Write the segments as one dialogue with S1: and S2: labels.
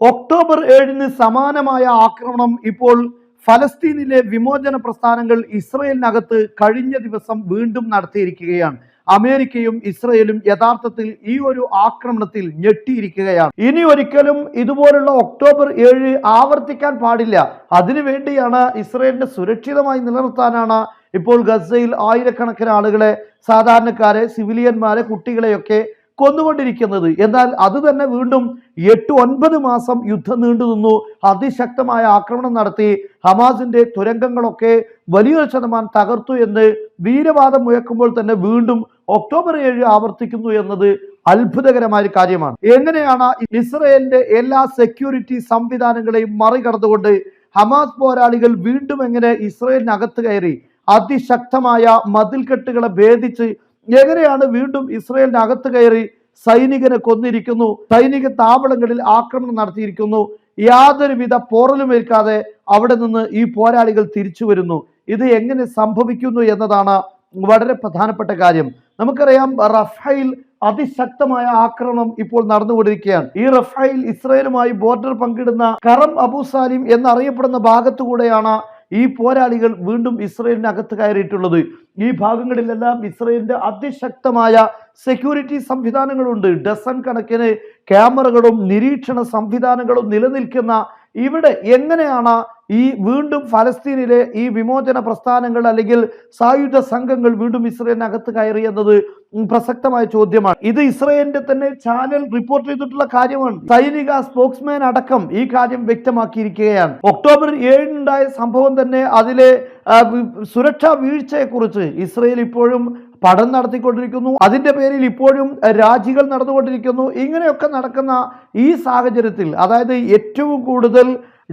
S1: October ഏഴിന് സമാനമായ ആക്രമണം ഇപ്പോൾ ഫലസ്തീനിലെ വിമോചന പ്രസ്ഥാനങ്ങൾ ഇസ്രയേലിനകത്ത് കഴിഞ്ഞ ദിവസം വീണ്ടും നടത്തിയിരിക്കുകയാണ്. അമേരിക്കയും ഇസ്രയേലും യഥാർത്ഥത്തിൽ ഈ ഒരു ആക്രമണത്തിൽ ഞെട്ടിയിരിക്കുകയാണ്. ഇനി ഒരിക്കലും ഇതുപോലുള്ള ഒക്ടോബർ ഏഴ് ആവർത്തിക്കാൻ പാടില്ല. അതിനുവേണ്ടിയാണ് ഇസ്രയേലിനെ സുരക്ഷിതമായി നിലനിർത്താനാണ് ഇപ്പോൾ ഗസയിൽ ആയിരക്കണക്കിന് ആളുകളെ സാധാരണക്കാരെ സിവിലിയന്മാരെ കുട്ടികളെയൊക്കെ കൊന്നുകൊണ്ടിരിക്കുന്നത്. എന്നാൽ അത് തന്നെ വീണ്ടും എട്ട് ഒൻപത് മാസം യുദ്ധം നീണ്ടു നിന്നു. അതിശക്തമായ ആക്രമണം നടത്തി. ഹമാസിന്റെ തുരങ്കങ്ങളൊക്കെ വലിയൊരു ശതമാനം തകർത്തു എന്ന് വീരവാദം മുഴക്കുമ്പോൾ തന്നെ വീണ്ടും ഒക്ടോബർ ഏഴ് ആവർത്തിക്കുന്നു എന്നത് അത്ഭുതകരമായ കാര്യമാണ്. എങ്ങനെയാണ് ഇസ്രയേലിന്റെ എല്ലാ സെക്യൂരിറ്റി സംവിധാനങ്ങളെയും മറികടന്നുകൊണ്ട് ഹമാസ് പോരാളികൾ വീണ്ടും എങ്ങനെ ഇസ്രയേലിനകത്ത് കയറി? അതിശക്തമായ മതിൽക്കെട്ടുകളെ ഭേദിച്ച് എങ്ങനെയാണ് വീണ്ടും ഇസ്രയേലിന്റെ അകത്ത് കയറി സൈനികനെ കൊന്നിരിക്കുന്നു? സൈനിക താവളങ്ങളിൽ ആക്രമണം നടത്തിയിരിക്കുന്നു. യാതൊരുവിധ പോറലും ഏൽക്കാതെ അവിടെ നിന്ന് ഈ പോരാളികൾ തിരിച്ചു വരുന്നു. ഇത് എങ്ങനെ സംഭവിക്കുന്നു എന്നതാണ് വളരെ പ്രധാനപ്പെട്ട കാര്യം. നമുക്കറിയാം റഫൈൽ അതിശക്തമായ ആക്രമണം ഇപ്പോൾ നടന്നുകൊണ്ടിരിക്കുകയാണ്. ഈ റഫൈൽ ഇസ്രയേലുമായി ബോർഡർ പങ്കിടുന്ന കറം അബു സാലിം എന്നറിയപ്പെടുന്ന ഭാഗത്തുകൂടെയാണ് ഈ പോരാളികൾ വീണ്ടും ഇസ്രയേലിനകത്ത് കയറിയിട്ടുള്ളത്. ഈ ഭാഗങ്ങളിലെല്ലാം ഇസ്രയേലിന്റെ അതിശക്തമായ സെക്യൂരിറ്റി സംവിധാനങ്ങളുണ്ട്. ഡസൺ കണക്കിന് ക്യാമറകളും നിരീക്ഷണ സംവിധാനങ്ങളും നിലനിൽക്കുന്ന ഇവിടെ എങ്ങനെയാണ് ഈ വീണ്ടും ഫലസ്തീനിലെ ഈ വിമോചന പ്രസ്ഥാനങ്ങൾ അല്ലെങ്കിൽ സായുധ സംഘങ്ങൾ വീണ്ടും ഇസ്രയേലിനകത്ത് കയറി എന്നത് പ്രസക്തമായ ചോദ്യമാണ്. ഇത് ഇസ്രയേലിന്റെ തന്നെ ചാനൽ റിപ്പോർട്ട് ചെയ്തിട്ടുള്ള കാര്യമാണ്. സൈനിക സ്പോക്സ്മാൻ അടക്കം ഈ കാര്യം വ്യക്തമാക്കിയിരിക്കുകയാണ്. ഒക്ടോബർ ഏഴിനുണ്ടായ സംഭവം തന്നെ അതിലെ സുരക്ഷാ വീഴ്ചയെ സുരക്ഷാ വീഴ്ചയെക്കുറിച്ച് ഇസ്രയേൽ ഇപ്പോഴും പഠനം നടത്തിക്കൊണ്ടിരിക്കുന്നു. അതിന്റെ പേരിൽ ഇപ്പോഴും രാജികൾ നടന്നുകൊണ്ടിരിക്കുന്നു. ഇങ്ങനെയൊക്കെ നടക്കുന്ന ഈ സാഹചര്യത്തിൽ അതായത് ഏറ്റവും കൂടുതൽ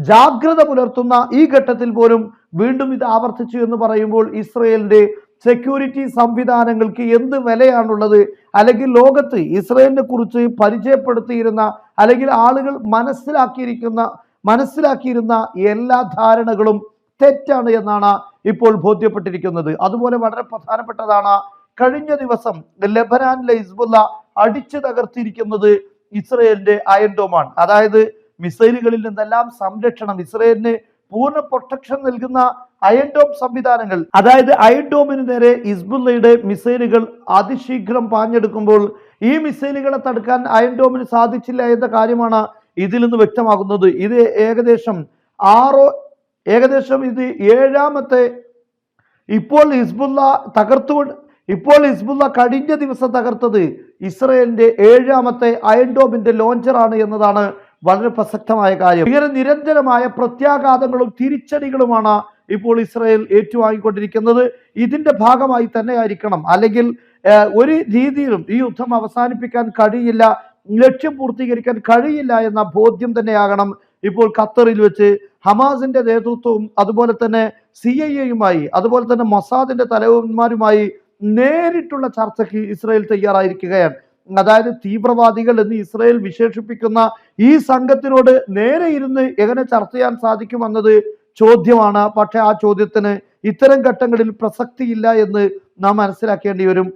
S1: ജാഗ്രത പുലർത്തുന്ന ഈ ഘട്ടത്തിൽ പോലും വീണ്ടും ഇത് ആവർത്തിച്ചു എന്ന് പറയുമ്പോൾ ഇസ്രയേലിന്റെ സെക്യൂരിറ്റി സംവിധാനങ്ങൾക്ക് എന്ത് വിലയാണുള്ളത്? അല്ലെങ്കിൽ ലോകത്ത് ഇസ്രയേലിനെ കുറിച്ച് പരിചയപ്പെടുത്തിയിരുന്ന അല്ലെങ്കിൽ ആളുകൾ മനസ്സിലാക്കിയിരിക്കുന്ന മനസ്സിലാക്കിയിരുന്ന എല്ലാ ധാരണകളും തെറ്റാണ് എന്നാണ് ഇപ്പോൾ ബോധ്യപ്പെട്ടിരിക്കുന്നത്. അതുപോലെ വളരെ പ്രധാനപ്പെട്ടതാണ് കഴിഞ്ഞ ദിവസം ലെബനാനിലെ ഇസ്ബുല്ല അടിച്ചു തകർത്തിരിക്കുന്നത് ഇസ്രയേലിന്റെ അയൻഡോമാണ് അതായത് മിസൈലുകളിൽ നിന്നെല്ലാം സംരക്ഷണം ഇസ്രയേലിന് പൂർണ പ്രൊട്ടക്ഷൻ നൽകുന്ന അയൺ ഡോം സംവിധാനങ്ങൾ. അതായത് അയൺ ഡോമിന് നേരെ ഇസ്ബുല്ലയുടെ മിസൈലുകൾ അതിശീഘ്രം പാഞ്ഞെടുക്കുമ്പോൾ ഈ മിസൈലുകളെ തടുക്കാൻ അയൺ ഡോമിന് സാധിച്ചില്ല എന്ന കാര്യമാണ് ഇതിൽ നിന്ന് വ്യക്തമാകുന്നത്. ഇത് ഏകദേശം ആറോ ഏകദേശം ഇത് ഏഴാമത്തെ ഇപ്പോൾ ഹിസ്ബുല്ല തകർത്തു ഇപ്പോൾ ഹിസ്ബുല്ല കഴിഞ്ഞ ദിവസം തകർത്തത് ഇസ്രയേലിന്റെ ഏഴാമത്തെ അയൺഡോമിന്റെ ലോഞ്ചറാണ് എന്നതാണ് വളരെ പ്രസക്തമായ കാര്യം. ഇങ്ങനെ നിരന്തരമായ പ്രത്യാഘാതങ്ങളും തിരിച്ചടികളുമാണ് ഇപ്പോൾ ഇസ്രയേൽ ഏറ്റുവാങ്ങിക്കൊണ്ടിരിക്കുന്നത്. ഇതിന്റെ ഭാഗമായി തന്നെ ആയിരിക്കണം അല്ലെങ്കിൽ ഒരു രീതിയിലും ഈ യുദ്ധം അവസാനിപ്പിക്കാൻ കഴിയില്ല ലക്ഷ്യം പൂർത്തീകരിക്കാൻ കഴിയില്ല എന്ന ബോധ്യം തന്നെയാകണം ഇപ്പോൾ ഖത്തറിൽ വെച്ച് ഹമാസിന്റെ നേതൃത്വവും അതുപോലെ തന്നെ സി ഐ എയുമായി അതുപോലെ തന്നെ മൊസാദിന്റെ തലവന്മാരുമായി നേരിട്ടുള്ള ചർച്ചയ്ക്ക് ഇസ്രായേൽ തയ്യാറായിരിക്കുകയാണ്. അതായത് തീവ്രവാദികൾ എന്ന് ഇസ്രായേൽ വിശേഷിപ്പിക്കുന്ന ഈ സംഘത്തിനോട് നേരെ ഇരുന്ന് എങ്ങനെ ചർച്ച ചെയ്യാൻ സാധിക്കുമെന്നത് ചോദ്യമാണ്. പക്ഷെ ആ ചോദ്യത്തിന് ഇത്തരം ഘട്ടങ്ങളിൽ പ്രസക്തിയില്ല എന്ന് നാം മനസ്സിലാക്കേണ്ടി വരും.